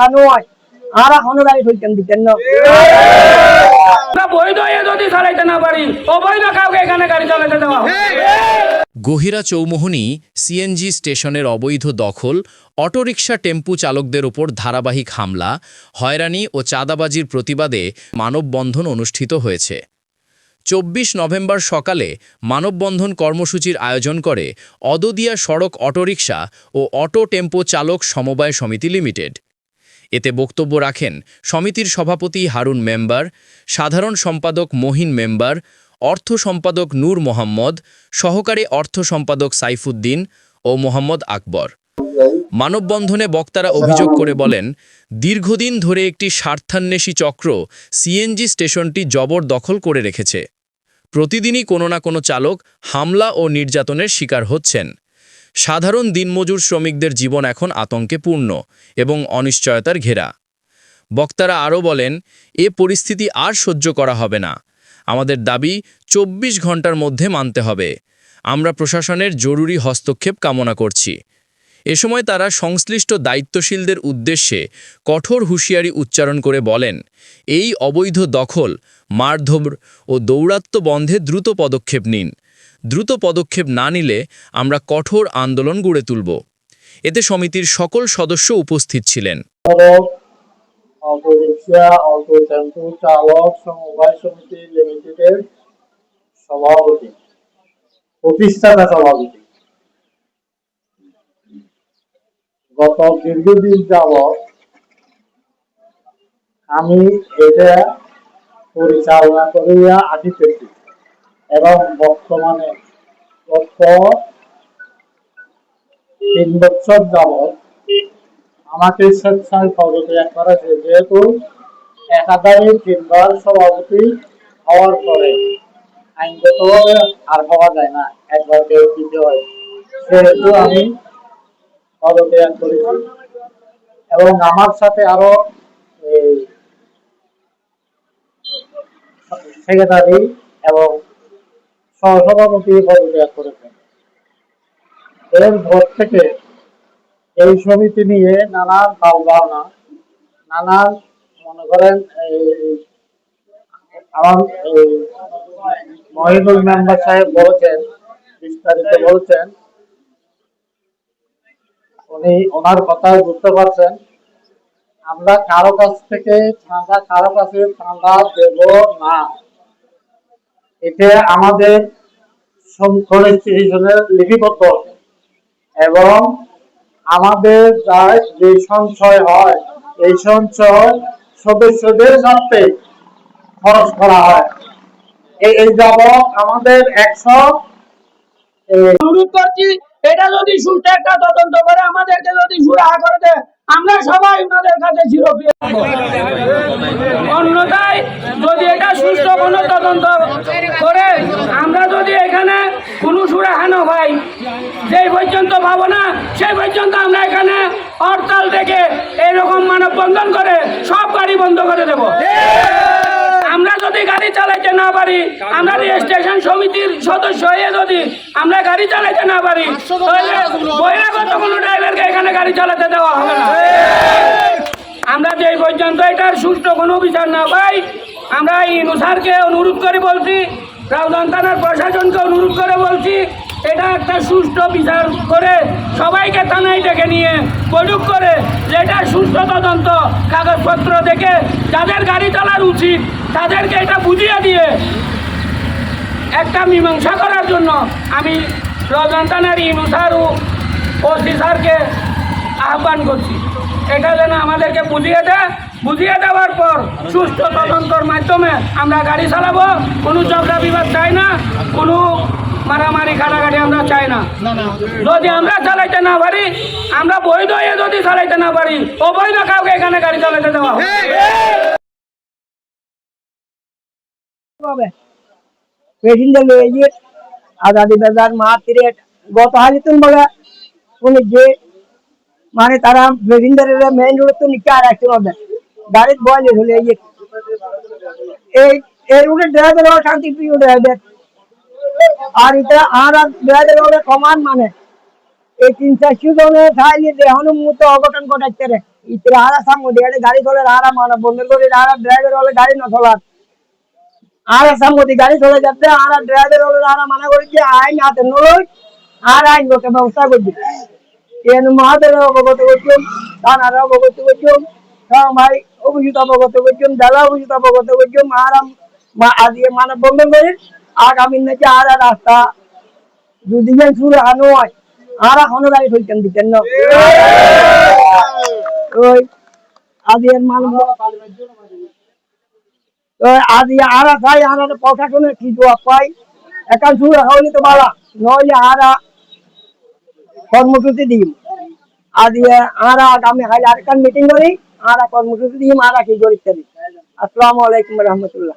হানোয় আর এখনও গাড়ি দিতেন না। বৈধ যদি চালাইতে না পারি অবৈধ কাউকে এখানে গাড়ি চালাতে দেওয়া গহিরা চৌমোহনী সিএনজি স্টেশনের অবৈধ দখল অটোরিকশা টেম্পু চালকদের ওপর ধারাবাহিক হামলা হয়রানি ও চাঁদাবাজির প্রতিবাদে মানববন্ধন অনুষ্ঠিত হয়েছে। চব্বিশ নভেম্বর সকালে মানববন্ধন কর্মসূচির আয়োজন করে অদদিয়া সড়ক অটোরিকশা ও অটো টেম্পো চালক সমবায় সমিতি লিমিটেড। এতে বক্তব্য রাখেন সমিতির সভাপতি হারুন মেম্বার, সাধারণ সম্পাদক মহিন মেম্বার, অর্থ সম্পাদক নূর মোহাম্মদ, সহকারী অর্থ সম্পাদক সাইফুদ্দিন ও মোহাম্মদ আকবর। মানববন্ধনে বক্তারা অভিযোগ করে বলেন, দীর্ঘদিন ধরে একটি স্বার্থান্বেষী চক্র সিএনজি স্টেশনটি জবর দখল করে রেখেছে। প্রতিদিনই কোনো না কোনো চালক হামলা ও নির্যাতনের শিকার হচ্ছেন। সাধারণ দিনমজুর শ্রমিকদের জীবন এখন আতঙ্কে পূর্ণ এবং অনিশ্চয়তার ঘেরা। বক্তারা আরও বলেন, এ পরিস্থিতি আর সহ্য করা হবে না। আমাদের দাবি চব্বিশ ঘণ্টার মধ্যে মানতে হবে। আমরা প্রশাসনের জরুরি হস্তক্ষেপ কামনা করছি। এ সময় তারা সংশ্লিষ্ট দায়িত্বশীলদের উদ্দেশ্যে কঠোর হুঁশিয়ারি উচ্চারণ করে বলেন, এই অবৈধ দখল, মারধর ও দৌরাত্ম্য বন্ধে দ্রুত পদক্ষেপ নিন। দ্রুত পদক্ষেপ না নিলে আমরা কঠোর আন্দোলন গড়ে তুলব। এতে সমিতির সকল সদস্য উপস্থিত ছিলেন। গত দীর্ঘদিন যাবৎ আমি এটা পরিচালনা করিয়া আসিতেছি এবং বর্তমানে গত তিন বছর যাবৎ আমাকে স্বেচ্ছায় পদত্যাগ করেছে যেহেতু একাধারে তিনবার সভাপতি হওয়ার পরে আইনগতভাবে আর হওয়া যায় না, একবার কেউ দিতে হয়। সেহেতু আমি পদত্যাগ করেছি। এবং আমার সাথে আরও সেক্রেটারি এবং সহসভাপতি পদত্যাগ করেছেন। এরপর থেকে এই সমিতি নিয়ে নানান ভাব ভাবনা, নানান মনে করেন মেম্বার সাহেব বলেছেন, বিস্তারিত উনি ওনার কথা বুঝতে পারছেন, আমরা কারও কাছ থেকে চাঁদা, কারও কাছে চাঁদা দেব না। এতে আমাদের লিপিবদ্ধ। এবং আমাদের যা সঞ্চয় হয়, এই সঞ্চয় সদস্যদের স্বার্থে খরচ করা হয় এই আমাদের একশো অনুরোধ করছি, এটা যদি সুষ্ঠু তদন্ত করে আমাদেরকে যদি সুরাহা করে দেয়, আমরা সবাই ওনাদের কাছে অন্যথায় যদি এটা তদন্ত করে আমরা যদি এখানে কোনো সুরাহা না পাই যেই পর্যন্ত পাবো না, সেই পর্যন্ত আমরা এখানে হরতাল থেকে এইরকম মানববন্ধন করে সব গাড়ি বন্ধ করে দেব। আমরা যদি গাড়ি চালাইতে না পারি, আমরা রেজিস্ট্রেশন সমিতির সদস্য হয়ে যদি আমরা গাড়ি চালাইতে না পারি বহিরাগত কোনো ড্রাইভারকে এখানে গাড়ি চালাতে দেওয়া হবে না। আমরা যে পর্যন্ত এটার সুষ্ঠু কোনো বিচার না পাই আমরা ইনুসারকে অনুরোধ করে বলছি, রাউদান থানার প্রশাসনকে অনুরোধ করে বলছি, এটা একটা সুষ্ঠু বিচার করে সবাইকে থানায় ডেকে নিয়ে বৈঠক করে যে এটা সুষ্ঠু তদন্ত, কাগজপত্র দেখে যাদের গাড়ি চালার উচিত, তাদেরকে এটা বুঝিয়ে দিয়ে একটা মীমাংসা করার জন্য আমি রজন থানার ইনুসার ও ওসি স্যারকে আহ্বান করছি। এটা যেন আমাদেরকে বুঝিয়ে দেয় বুঝিয়ে দেওয়ার পর সুস্থ তদন্তর মাধ্যমে আমরা গাড়ি চালাবো। কোনো ঝগড়া বিবাদ চাই না, কোনো মারামারি কাটাকাটি আমরা চাই না। যদি আমরা চালাইতে না পারি, আমরা বৈধ হয়ে যদি চালাইতে না পারি, অবৈধ কাউকে এখানে গাড়ি চালাতে দেওয়া হবে। পেশেন্টার লয়ে গিয়ে আজাদি বাজার গত হালি তুমি বলে উনি যে মানে তারা পেশেন্টারের মেইন রোড তো নিচে আর একশো হবে। গাড়ির বয়লে হলে, এই এই এই রুটে ড্রাইভার হওয়া শান্তি প্রিয় ড্রাইভার আর এটা আর ড্রাইভার হবে কমান মানে। এই তিন চারশো জনের সাহায্যে দেহানুর মতো অঘটন ঘটাচ্ছে রে। ইতরে আরা সামনে দিয়ে গাড়ি চলে আরা মানা বন্ধ করে আরা ড্রাইভার হলে গাড়ি না চলার আরা সামনে গাড়ি চলে যাচ্ছে আরা ড্রাইভার হলে আরা মানা করে যে আইন হাতে নলই আর আইন গত ব্যবস্থা করবে। এন মহাদের অবগত করছুন থানার অবগত করছুন ভাই অভিযুক্ত অবগত করছুন জেলা অভিযুক্ত অবগত করছুন আরাম আজকে মানব বন্ধন করি আগামী নাকি আর রাস্তা যদি শুরু হয় আর এখনও গাড়ি ফেলতেন দিতেন ওই, আজ এর মানব আজ আর চাই আর প্রশাসনের কি জবাব পাই শুরু তো বালা নইলে আরা কর্মসূচি আরা আগামী আরেকখান মিটিং করি। আরা কর্মসূচি দিম আরা কি ইত্যাদি আসসালামু আলাইকুম রহমতুল্লাহ।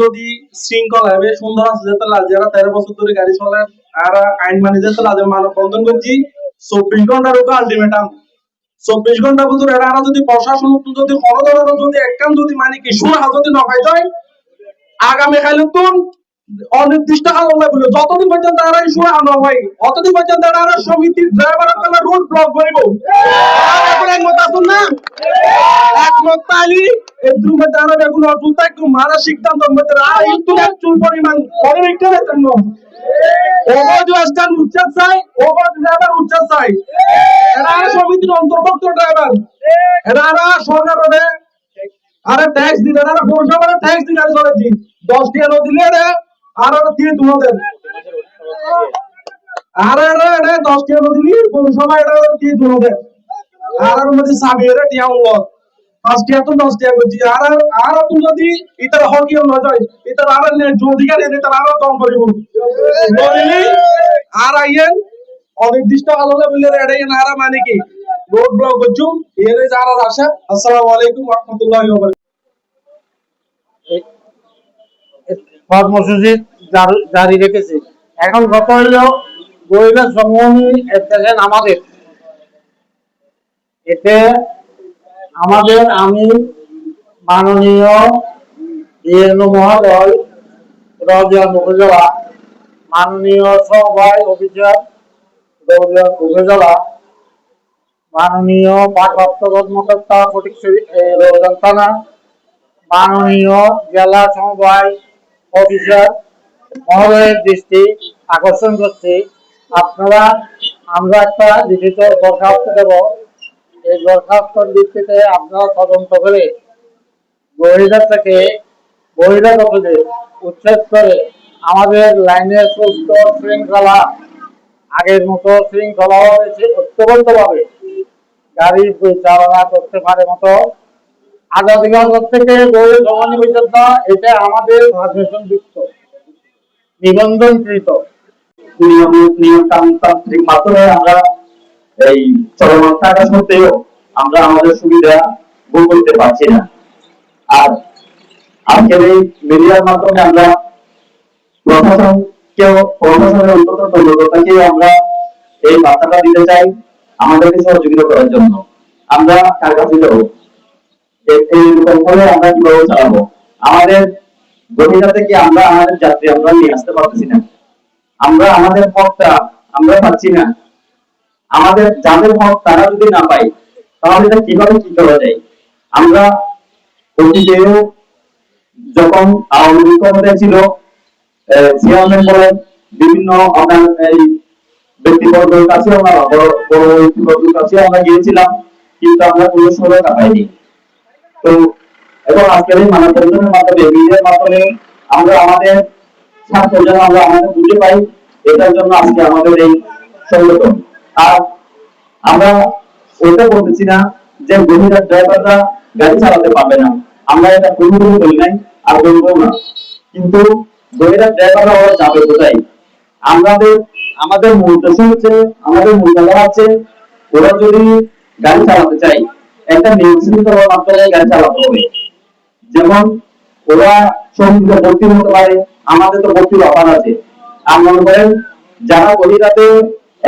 যদি শৃঙ্খলা হবে, সুন্দর আছে যে তাহলে যারা তেরো বছর ধরে গাড়ি চলে, আর আইন মানে যে তাহলে করছি, চব্বিশ ঘণ্টার উপর আলটিমেটাম চব্বিশ ঘণ্টা ভিতরে এরা যদি প্রশাসন যদি যদি একখান যদি মানে কি সুরা যদি নখাই যায় আগামী কালে তো অনির্দিষ্ট কাল লাগল যতদিন পর্যন্ত তারা ইস্যু আনা হয় অতদিন পর্যন্ত তারা সমিতির ড্রাইভার রোড ব্লক করিব। একমত আসুন না? একমত তারা বেগুন অটুল মারা সিদ্ধান্ত মধ্যে চুল পরিমাণ করে রেখে অবৈধ স্ট্যান্ড উচ্চার চাই, অবৈধ ড্রাইভার উচ্চার চাই। এরা সমিতির অন্তর্ভুক্ত ড্রাইভার এরা সরকারের আরে ট্যাক্স দিলে না পৌরসভার ট্যাক্স দিলে আরে চলে দিন দশ টাকা নো দিলে রে, আর আর দিয়ে তোমাদের আরে রে রে, দশ টাকা নো দিলি, পৌরসভা এটা দিয়ে তোমাদের আর আর মধ্যে সাবি রে, টিয়া উল্ল। পাঁচ টাকা তো দশ টাকা করছি আর আর আর যদি ইতার হকি না যায়, ইতার আর নে অধিকার এনে তার আর কম করিব। আর আইয়েন অনির্দিষ্ট আলোলে বললে এটাই না আর মানে কি? রোড ব্লক করছু এর যারা আশা আসসালামু আলাইকুম রাহমাতুল্লাহি কর্মসূচি জারি- রেখেছে। এখন কথা হলো গরিবের সমনি দেখেন আমাদের। এতে আমাদের আমি মাননীয় ডিএনও মহোদয় মাননীয় সভায় অফিসার রবিয়া উপজেলা মাননীয় ভারপ্রাপ্ত কর্মকর্তা ফটিকছড়ি রোজন থানা, মাননীয় জেলা সমবায় অফিসার, মহোদয়ের দৃষ্টি আকর্ষণ করছি। আপনারা, আমরা একটা লিখিত দরখাস্ত দেব। এই দরখাস্তর ভিত্তিতে আপনারা তদন্ত করে বহিরা থেকে বহিরাগতদের উচ্ছেদ করে আমাদের লাইনের সুস্থ শৃঙ্খলা আগের মতো শৃঙ্খলা হয়েছে ঐক্যবদ্ধভাবে গাড়ি পরিচালনা করতে পারে মতো থেকে এটা আমাদের যুক্ত, নিবন্ধনকৃত। নিয়ম নিয়মতান্ত্রিক মাধ্যমে আমরা এই চলমান থাকা সত্ত্বেও আমরা আমাদের সুবিধা ভোগ করতে পারছি না। আর আজকের এই মিডিয়ার মাধ্যমে আমরা প্রশাসনকেও, প্রশাসনের অন্তত আমরা এই বার্তাটা দিতে চাই। আমাদেরকে সহযোগিতা করার জন্য আমরা কার কাছে যাব এ- এইরকম করে আমরা কীভাবে চালাবো? আমাদের গভীরা থেকে আমরা আমাদের যাত্রী আমরা নিয়ে আসতে পারতেছি না। আমরা আমাদের হকটা আমরা পাচ্ছি না। আমাদের যাদের হক তারা যদি না পাই তাহলে এটা কীভাবে কি করা যায়? আমরা অতীতেও যখন আওয়ামী লীগ ছিল চেয়ারম্যান বিভিন্ন আপনার এই ব্যক্তিবর্গের কাছে আমরা বড় ব্যক্তিবর্গের কাছে আমরা গিয়েছিলাম কিন্তু আমরা কোনো সহায়তা পাইনি তো এবং আজকের এই মানববন্ধনের মাধ্যমে মাধ্যমে আমরা আমাদের আমরা আমাদের পাই এটার জন্য আজকে আমাদের এই সংগঠন আর আমরা ওইটা বলতেছি না যে গভীরা ড্রাইভাররা গাড়ি চালাতে পারবে না আমরা এটা বলি নাই আর বলব না কিন্তু গভীরা ড্রাইভাররা ওরা যাবে কোথায় আমাদের আমাদের মূল উদ্দেশ্য হচ্ছে, আমাদের মূল কথা হচ্ছে, ওরা যদি গাড়ি চালাতে চাই একটা শৃঙ্খলার মাধ্যমে গাড়ি চালাতে হবে। যেমন, ওরা সমুদ্রে ভর্তি হতে পারে, আমাদের তো ভর্তির অফার আছে। আর মনে করেন, যারা গভীরাতে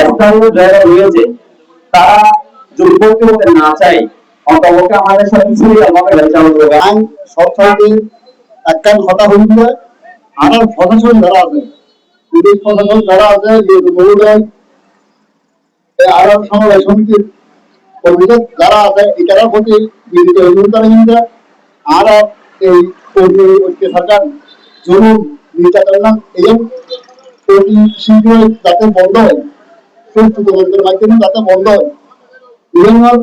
স্থানীয় ড্রাইভার রয়েছে, তারা যদি ভর্তি হতে না চায়, অন্তপক্ষে আমাদের সাথে সিরিয়াল ভাবে গাড়ি চালাতে হবে। আইন সরকারি একখান কথা হইলে আর প্রশাসন যারা আছে পুলিশ প্রশাসন যারা আছে, যে বহুদল আর সমবায় সমিতির অভিযোগ যারা আছে এটার প্রতি বিনীত অভিযোগতা কিন্তু আর এই কর্মী ঐক্য সরকার জরুর নির্যাতন এই অতি শীঘ্রই যাতে বন্ধ হয় সুস্থ তদন্তের মাধ্যমে যাতে বন্ধ হয় ইরান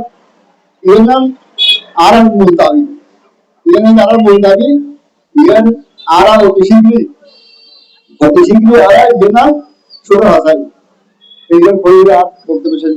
ইরান আর মূল দাবি ইরান আর মূল দাবি, ইরান আর অতি শীঘ্রই অতি আয় যে ইরান শুরু হাসাই এইগুলো বক্তব্য শেষ